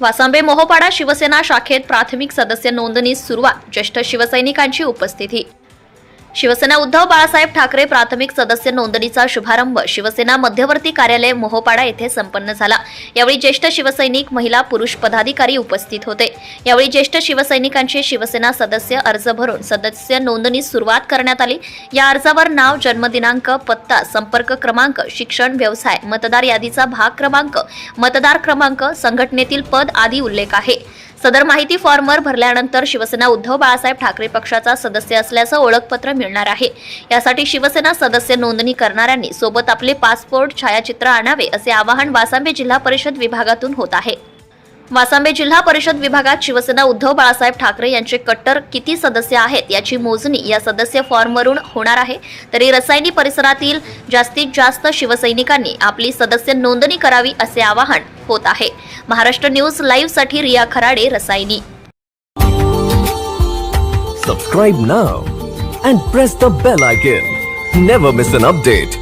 वासांबे मोहपाडा शिवसेना शाखेत प्राथमिक सदस्य नोंदणीस सुरुवात ज्येष्ठ शिवसैनिकांची उपस्थिती. शिवसेना उद्धव बाळासाहेब ठाकरे प्राथमिक सदस्य नोंदणीचा शुभारंभ. शिवसेना मध्यवर्ती कार्यालय मोहोपाडा येथे संपन्न झाला. यावेळी ज्येष्ठ शिवसैनिक महिला पुरुष पदाधिकारी उपस्थित होते. यावेळी ज्येष्ठ शिवसैनिकांचे शिवसेना सदस्य अर्ज भरून सदस्य नोंदणी सुरुवात करण्यात आली. या अर्जावर नाव जन्मदिनांक पत्ता संपर्क क्रमांक शिक्षण व्यवसाय मतदार यादीचा भाग क्रमांक मतदार क्रमांक संघटनेतील पद आदी उल्लेख आहे. सदर माहिती फॉर्मवर भरल्यानंतर शिवसेना उद्धव बाळासाहेब ठाकरे पक्षाचा सदस्य असल्याचं ओळखपत्र मिळणार आहे. यासाठी शिवसेना सदस्य नोंदणी करणाऱ्यांनी सोबत आपले पासपोर्ट छायाचित्र आणावे असे आवाहन वासांबे जिल्हा परिषद विभागातून होत आहे. वासांबे जिल्हा परिषद विभागात शिवसेना उद्धव बाळासाहेब ठाकरे यांचे कट्टर किती सदस्य आहेत याची मोजणी या सदस्य फॉर्मवरून होणार आहे. तरी रसायनी परिसरातील जास्तीत जास्त शिवसैनिकांनी आपली सदस्य नोंदणी करावी असे आवाहन होत आहे. Maharashtra news लाईव्हसाठी Riya Kharade Rasayani. Subscribe now and press the bell icon never miss an update